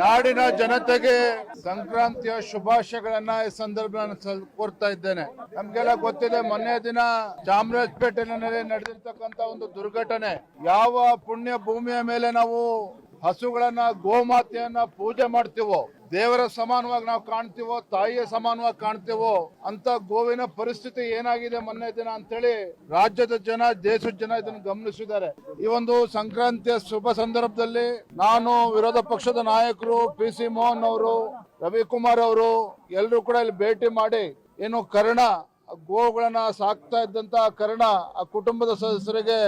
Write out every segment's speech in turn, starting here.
ನಾಡಿನ ಜನತೆಗೆ ಸಂಕ್ರಾಂತಿಯ ಶುಭಾಶಯಗಳನ್ನ ಈ ಸಂದರ್ಭ ಕೋರ್ತಾ ಇದ್ದೇನೆ. ನಮ್ಗೆಲ್ಲ ಗೊತ್ತಿದೆ, ಮೊನ್ನೆ ದಿನ ಚಾಮರಾಜಪೇಟೆನಲ್ಲಿ ನಡೆದಿರ್ತಕ್ಕಂತ ಒಂದು ದುರ್ಘಟನೆ. ಯಾವ ಪುಣ್ಯ ಭೂಮಿಯ ಮೇಲೆ ನಾವು ಹಸುಗಳನ್ನ, ಗೋಮಾತೆಯನ್ನ ಪೂಜೆ ಮಾಡ್ತೀವೋ ದೇವರ ಸಮಾನವಾಗಿ ನಾವು ಕಾಣ್ತೀವೋ, ತಾಯಿಯ ಸಮಾನವಾಗಿ ಕಾಣ್ತೀವೋ, ಅಂತ ಗೋವಿನ ಪರಿಸ್ಥಿತಿ ಏನಾಗಿದೆ ಮೊನ್ನೆ ದಿನ ಅಂತೇಳಿ ರಾಜ್ಯದ ಜನ, ದೇಶದ ಜನ ಇದನ್ನು ಗಮನಿಸಿದ್ದಾರೆ. ಈ ಒಂದು ಸಂಕ್ರಾಂತಿಯ ಶುಭ ಸಂದರ್ಭದಲ್ಲಿ ನಾನು ವಿರೋಧ ಪಕ್ಷದ ನಾಯಕರು ಪಿ ಸಿ ಮೋಹನ್ ಅವರು, ರವಿಕುಮಾರ್ ಅವರು ಎಲ್ಲರೂ ಕೂಡ ಇಲ್ಲಿ ಭೇಟಿ ಮಾಡಿ ಏನು ಕರ್ಣ ಆ ಗೋವುಗಳನ್ನ ಸಾಕ್ತಾ ಇದ್ದಂತ ಕರ್ಣ ಆ ಕುಟುಂಬದ ಸದಸ್ಯರಿಗೆ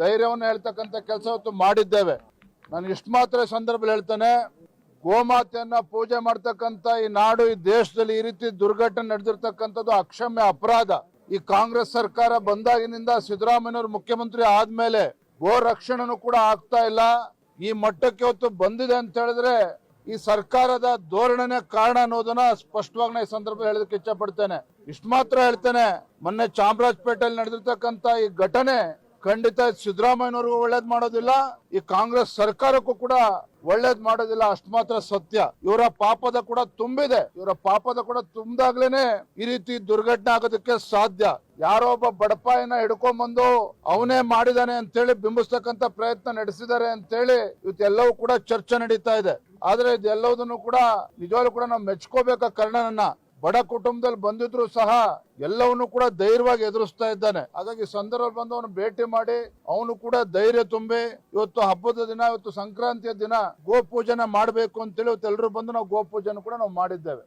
ಧೈರ್ಯವನ್ನು ಹೇಳ್ತಕ್ಕಂಥ ಕೆಲಸ ಮಾಡಿದ್ದೇವೆ. ನಾನು ಇಷ್ಟು ಮಾತ್ರ ಸಂದರ್ಭದಲ್ಲಿ ಹೇಳ್ತೇನೆ ಗೋಮಾತೆಯನ್ನ ಪೂಜೆ ಮಾಡ್ತಕ್ಕಂಥ ಈ ನಾಡು, ಈ ದೇಶದಲ್ಲಿ ಈ ರೀತಿ ದುರ್ಘಟನೆ ನಡೆದಿರ್ತಕ್ಕಂಥದ್ದು ಅಕ್ಷಮ್ಯ ಅಪರಾಧ. ಈ ಕಾಂಗ್ರೆಸ್ ಸರ್ಕಾರ ಬಂದಾಗಿನಿಂದ ಸಿದ್ದರಾಮಯ್ಯನವರು ಮುಖ್ಯಮಂತ್ರಿ ಆದ್ಮೇಲೆ ಗೋ ರಕ್ಷಣೆನೂ ಕೂಡ ಆಗ್ತಾ ಇಲ್ಲ. ಈ ಮಟ್ಟಕ್ಕೆ ಹೊತ್ತು ಬಂದಿದೆ ಅಂತ ಹೇಳಿದ್ರೆ ಈ ಸರ್ಕಾರದ ಧೋರಣೆನೇ ಕಾರಣ ಅನ್ನೋದನ್ನ ಸ್ಪಷ್ಟವಾಗಿ ನಾ ಈ ಸಂದರ್ಭ ಹೇಳೋದಕ್ಕೆ ಇಚ್ಛಪಡ್ತೇನೆ ಇಷ್ಟು ಮಾತ್ರ ಹೇಳ್ತೇನೆ, ಮೊನ್ನೆ ಚಾಮರಾಜಪೇಟೆಯಲ್ಲಿ ನಡೆದಿರ್ತಕ್ಕಂಥ ಈ ಘಟನೆ ಖಂಡಿತ ಸಿದ್ದರಾಮಯ್ಯನವ್ರಿಗೂ ಒಳ್ಳೇದ್ ಮಾಡೋದಿಲ್ಲ, ಈ ಕಾಂಗ್ರೆಸ್ ಸರ್ಕಾರಕ್ಕೂ ಕೂಡ ಒಳ್ಳೇದ್ ಮಾಡೋದಿಲ್ಲ, ಅಷ್ಟು ಮಾತ್ರ ಸತ್ಯ. ಇವರ ಪಾಪದ ಕೂಡ ತುಂಬಿದೆ. ಇವರ ಪಾಪದ ಕೂಡ ತುಂಬಿದಾಗ್ಲೇನೆ ಈ ರೀತಿ ದುರ್ಘಟನೆ ಆಗೋದಕ್ಕೆ ಸಾಧ್ಯ. ಯಾರೋ ಒಬ್ಬ ಬಡಪಾಯಿನ ಹಿಡ್ಕೊಂಡ್ಬಂದು ಅವನೇ ಮಾಡಿದಾನೆ ಅಂತೇಳಿ ಬಿಂಬಿಸ್ತಕ್ಕಂತ ಪ್ರಯತ್ನ ನಡೆಸಿದ್ದಾರೆ ಅಂತೇಳಿ ಇವತ್ತೆಲ್ಲವೂ ಕೂಡ ಚರ್ಚೆ ನಡೀತಾ ಇದೆ. ಆದ್ರೆ ಇದೆಲ್ಲದನ್ನು ಕೂಡ ನಿಜವಾಗ್ಲೂ ಕೂಡ ನಾವು ಮೆಚ್ಕೋಬೇಕ ಕರ್ಣನನ್ನ ಬಡ ಕುಟುಂಬದಲ್ಲಿ ಬಂದಿದ್ರು ಸಹ ಎಲ್ಲವನ್ನು ಕೂಡ ಧೈರ್ಯವಾಗಿ ಎದುರಿಸ್ತಾ ಇದ್ದಾನೆ. ಹಾಗಾಗಿ ಸಂದರ್ಭ ಬಂದು ಅವನು ಭೇಟಿ ಮಾಡಿ ಅವನು ಕೂಡ ಧೈರ್ಯ ತುಂಬಿ ಇವತ್ತು ಹಬ್ಬದ ದಿನ, ಇವತ್ತು ಸಂಕ್ರಾಂತಿಯ ದಿನ ಗೋ ಪೂಜನೆ ಮಾಡಬೇಕು ಅಂತೇಳಿ ಇವತ್ತು ಎಲ್ಲರೂ ಬಂದು ನಾವು ಗೋ ಪೂಜನೆ ಕೂಡ ನಾವು ಮಾಡಿದ್ದೇವೆ.